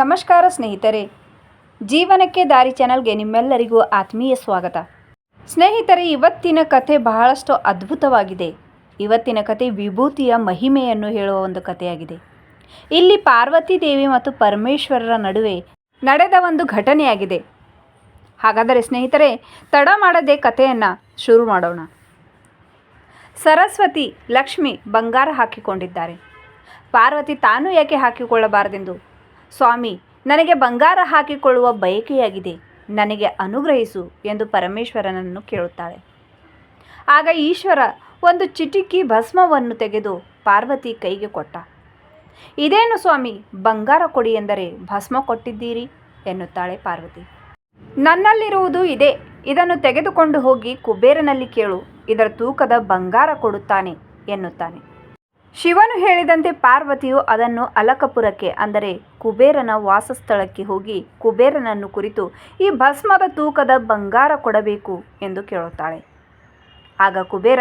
ನಮಸ್ಕಾರ ಸ್ನೇಹಿತರೆ. ಜೀವನಕ್ಕೆ ದಾರಿ ಚಾನಲ್ಗೆ ನಿಮ್ಮೆಲ್ಲರಿಗೂ ಆತ್ಮೀಯ ಸ್ವಾಗತ. ಸ್ನೇಹಿತರೆ, ಇವತ್ತಿನ ಕಥೆ ಬಹಳಷ್ಟು ಅದ್ಭುತವಾಗಿದೆ. ಇವತ್ತಿನ ಕಥೆ ವಿಭೂತಿಯ ಮಹಿಮೆಯನ್ನು ಹೇಳುವ ಒಂದು ಕಥೆಯಾಗಿದೆ ಇಲ್ಲಿ ಪಾರ್ವತಿ ದೇವಿ ಮತ್ತು ಪರಮೇಶ್ವರರ ನಡುವೆ ನಡೆದ ಒಂದು ಘಟನೆಯಾಗಿದೆ. ಹಾಗಾದರೆ ಸ್ನೇಹಿತರೆ, ತಡ ಮಾಡದೆ ಕಥೆಯನ್ನು ಶುರು ಮಾಡೋಣ. ಸರಸ್ವತಿ ಲಕ್ಷ್ಮಿ ಬಂಗಾರ ಹಾಕಿಕೊಂಡಿದ್ದಾರೆ. ಪಾರ್ವತಿ ತಾನು ಯಾಕೆ ಹಾಕಿಕೊಳ್ಳಬಾರದೆಂದು ಸ್ವಾಮಿ, ನನಗೆ ಬಂಗಾರ ಹಾಕಿಕೊಳ್ಳುವ ಬಯಕೆಯಾಗಿದೆ. ನನಗೆ ಅನುಗ್ರಹಿಸು ಎಂದು ಪರಮೇಶ್ವರನನ್ನು ಕೇಳುತ್ತಾಳೆ. ಆಗ ಈಶ್ವರ ಒಂದು ಚಿಟಿಕಿ ಭಸ್ಮವನ್ನು ತೆಗೆದು ಪಾರ್ವತಿ ಕೈಗೆ ಕೊಟ್ಟ. ಇದೇನು ಸ್ವಾಮಿ, ಬಂಗಾರ ಕೊಡಿ ಎಂದರೆ ಭಸ್ಮ ಕೊಟ್ಟಿದ್ದೀರಿ? ಎನ್ನುತ್ತಾಳೆ ಪಾರ್ವತಿ. ನನ್ನಲ್ಲಿರುವುದು ಇದೆ. ಇದನ್ನು ತೆಗೆದುಕೊಂಡು ಹೋಗಿ ಕುಬೇರನಲ್ಲಿ ಕೇಳು. ಇದರ ತೂಕದ ಬಂಗಾರ ಕೊಡುತ್ತಾನೆ ಎನ್ನುತ್ತಾನೆ. ಶಿವನು ಹೇಳಿದಂತೆ ಪಾರ್ವತಿಯು ಅದನ್ನು ಅಲಕಪುರಕ್ಕೆ, ಅಂದರೆ ಕುಬೇರನ ವಾಸಸ್ಥಳಕ್ಕೆ ಹೋಗಿ ಕುಬೇರನನ್ನು ಕುರಿತು ಈ ಭಸ್ಮದ ತೂಕದ ಬಂಗಾರ ಕೊಡಬೇಕು ಎಂದು ಕೇಳುತ್ತಾಳೆ. ಆಗ ಕುಬೇರ,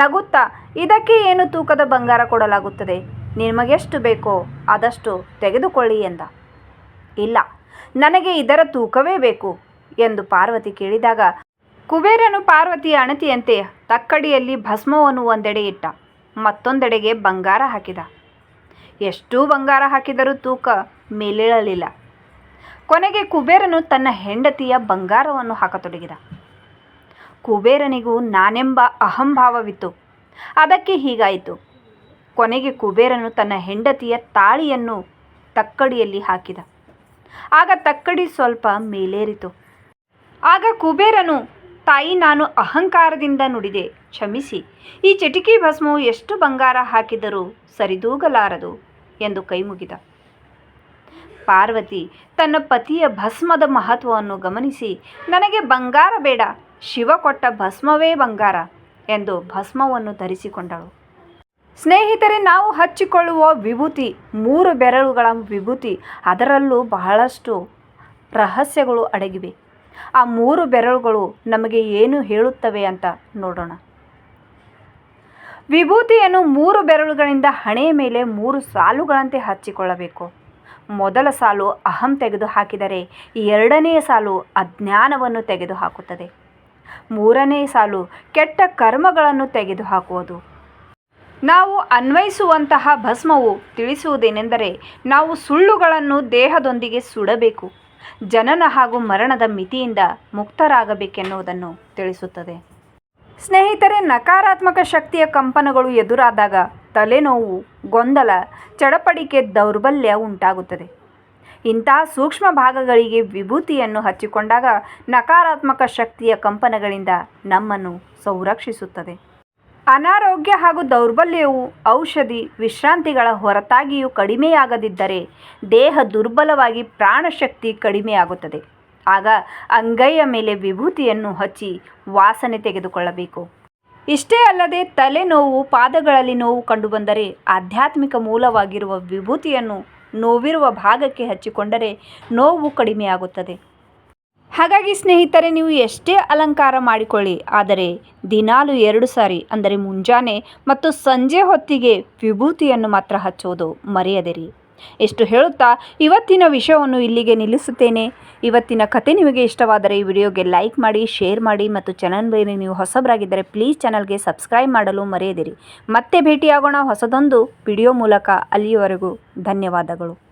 ನಗುತ್ತಾ, ಇದಕ್ಕೆ ಏನು ತೂಕದ ಬಂಗಾರ ಕೊಡಲಾಗುತ್ತದೆ? ನಿಮಗೆಷ್ಟು ಬೇಕೋ ಆದಷ್ಟು ತೆಗೆದುಕೊಳ್ಳಿ ಎಂದ. ಇಲ್ಲ, ನನಗೆ ಇದರ ತೂಕವೇ ಬೇಕು ಎಂದು ಪಾರ್ವತಿ ಕೇಳಿದಾಗ ಕುಬೇರನು ಪಾರ್ವತಿಯ ಅಣತಿಯಂತೆ ತಕ್ಕಡಿಯಲ್ಲಿ ಭಸ್ಮವನ್ನು ಒಂದೆಡೆ ಇಟ್ಟ. ಮತ್ತೊಂದೆಡೆಗೆ ಬಂಗಾರ ಹಾಕಿದ. ಎಷ್ಟೂ ಬಂಗಾರ ಹಾಕಿದರೂ ತೂಕ ಮೇಲೇಳಲಿಲ್ಲ. ಕೊನೆಗೆ ಕುಬೇರನು ತನ್ನ ಹೆಂಡತಿಯ ಬಂಗಾರವನ್ನು ಹಾಕತೊಡಗಿದ. ಕುಬೇರನಿಗೂ ನಾನೆಂಬ ಅಹಂಭಾವವಿತ್ತು. ಅದಕ್ಕೆ ಹೀಗಾಯಿತು. ಕೊನೆಗೆ ಕುಬೇರನು ತನ್ನ ಹೆಂಡತಿಯ ತಾಳಿಯನ್ನು ತಕ್ಕಡಿಯಲ್ಲಿ ಹಾಕಿದ. ಆಗ ತಕ್ಕಡಿ ಸ್ವಲ್ಪ ಮೇಲೇರಿತು. ಆಗ ಕುಬೇರನು, ತಾಯಿ, ನಾನು ಅಹಂಕಾರದಿಂದ ನುಡಿದೆ. ಕ್ಷಮಿಸಿ. ಈ ಚಟಿಕಿ ಭಸ್ಮವು ಎಷ್ಟು ಬಂಗಾರ ಹಾಕಿದರೂ ಸರಿದೂಗಲಾರದು ಎಂದು ಕೈಮುಗಿದ ಪಾರ್ವತಿ ತನ್ನ ಪತಿಯ ಭಸ್ಮದ ಮಹತ್ವವನ್ನು ಗಮನಿಸಿ, ನನಗೆ ಬಂಗಾರ ಬೇಡ, ಶಿವ ಕೊಟ್ಟ ಭಸ್ಮವೇ ಬಂಗಾರ ಎಂದು ಭಸ್ಮವನ್ನು ಧರಿಸಿಕೊಂಡಳು. ಸ್ನೇಹಿತರೆ, ನಾವು ಹಚ್ಚಿಕೊಳ್ಳುವ ವಿಭೂತಿ, ಮೂರು ಬೆರಳುಗಳ ವಿಭೂತಿ, ಅದರಲ್ಲೂ ಬಹಳಷ್ಟು ರಹಸ್ಯಗಳು ಅಡಗಿವೆ. ಆ ಮೂರು ಬೆರಳುಗಳು ನಮಗೆ ಏನು ಹೇಳುತ್ತವೆ ಅಂತ ನೋಡೋಣ. ವಿಭೂತಿಯನ್ನು ಮೂರು ಬೆರಳುಗಳಿಂದ ಹಣೆಯ ಮೇಲೆ ಮೂರು ಸಾಲುಗಳಂತೆ ಹಚ್ಚಿಕೊಳ್ಳಬೇಕು. ಮೊದಲ ಸಾಲು ಅಹಂ ತೆಗೆದು ಹಾಕಿದರೆ ಎರಡನೆಯ ಸಾಲು ಅಜ್ಞಾನವನ್ನು ತೆಗೆದುಹಾಕುತ್ತದೆ. ಮೂರನೇ ಸಾಲು ಕೆಟ್ಟ ಕರ್ಮಗಳನ್ನು ತೆಗೆದುಹಾಕುವುದು. ನಾವು ಅನ್ವಯಿಸುವಂತಹ ಭಸ್ಮವು ತಿಳಿಸುವುದೇನೆಂದರೆ ನಾವು ಸುಳ್ಳುಗಳನ್ನು ದೇಹದೊಂದಿಗೆ ಸುಡಬೇಕು. ಜನನ ಹಾಗೂ ಮರಣದ ಮಿತಿಯಿಂದ ಮುಕ್ತರಾಗಬೇಕೆನ್ನುವುದನ್ನು ತಿಳಿಸುತ್ತದೆ. ಸ್ನೇಹಿತರೆ, ನಕಾರಾತ್ಮಕ ಶಕ್ತಿಯ ಕಂಪನಗಳು ಎದುರಾದಾಗ ತಲೆನೋವು, ಗೊಂದಲ, ಚಡಪಡಿಕೆ ದೌರ್ಬಲ್ಯ ಉಂಟಾಗುತ್ತದೆ. ಇಂತಹ ಸೂಕ್ಷ್ಮ ಭಾಗಗಳಿಗೆ ವಿಭೂತಿಯನ್ನು ಹಚ್ಚಿಕೊಂಡಾಗ ನಕಾರಾತ್ಮಕ ಶಕ್ತಿಯ ಕಂಪನಗಳಿಂದ ನಮ್ಮನ್ನು ಸಂರಕ್ಷಿಸುತ್ತದೆ. ಅನಾರೋಗ್ಯ ಹಾಗೂ ದೌರ್ಬಲ್ಯವು ಔಷಧಿ ವಿಶ್ರಾಂತಿಗಳ ಹೊರತಾಗಿಯೂ ಕಡಿಮೆಯಾಗದಿದ್ದರೆ ದೇಹ ದುರ್ಬಲವಾಗಿ ಪ್ರಾಣಶಕ್ತಿ ಕಡಿಮೆಯಾಗುತ್ತದೆ. ಆಗ ಅಂಗೈಯ ಮೇಲೆ ವಿಭೂತಿಯನ್ನು ಹಚ್ಚಿ ವಾಸನೆ ತೆಗೆದುಕೊಳ್ಳಬೇಕು. ಇಷ್ಟೇ ಅಲ್ಲದೆ ತಲೆನೋವು, ಪಾದಗಳಲ್ಲಿ ನೋವು ಕಂಡುಬಂದರೆ ಆಧ್ಯಾತ್ಮಿಕ ಮೂಲವಾಗಿರುವ ವಿಭೂತಿಯನ್ನು ನೋವಿರುವ ಭಾಗಕ್ಕೆ ಹಚ್ಚಿಕೊಂಡರೆ ನೋವು ಕಡಿಮೆಯಾಗುತ್ತದೆ. ಹಾಗಾಗಿ ಸ್ನೇಹಿತರೆ, ನೀವು ಎಷ್ಟೇ ಅಲಂಕಾರ ಮಾಡಿಕೊಳ್ಳಿ, ಆದರೆ ದಿನಾಲು ಎರಡು ಸಾರಿ, ಅಂದರೆ ಮುಂಜಾನೆ ಮತ್ತು ಸಂಜೆ ಹೊತ್ತಿಗೆ ವಿಭೂತಿಯನ್ನು ಮಾತ್ರ ಹಚ್ಚೋದು ಮರೆಯದಿರಿ. ಎಷ್ಟು ಹೇಳುತ್ತಾ, ಇವತ್ತಿನ ವಿಷಯವನ್ನು ಇಲ್ಲಿಗೆ ನಿಲ್ಲಿಸುತ್ತೇನೆ. ಇವತ್ತಿನ ಕತೆ ನಿಮಗೆ ಇಷ್ಟವಾದರೆ ಈ ವಿಡಿಯೋಗೆ ಲೈಕ್ ಮಾಡಿ, ಶೇರ್ ಮಾಡಿ ಮತ್ತು ಚಾನಲ್ ಮೇಲೆ ನೀವು ಹೊಸಬರಾಗಿದ್ದರೆ ಪ್ಲೀಸ್ ಚಾನಲ್ಗೆ ಸಬ್ಸ್ಕ್ರೈಬ್ ಮಾಡಲು ಮರೆಯದಿರಿ. ಮತ್ತೆ ಭೇಟಿಯಾಗೋಣ ಹೊಸದೊಂದು ವಿಡಿಯೋ ಮೂಲಕ. ಅಲ್ಲಿಯವರೆಗೂ ಧನ್ಯವಾದಗಳು.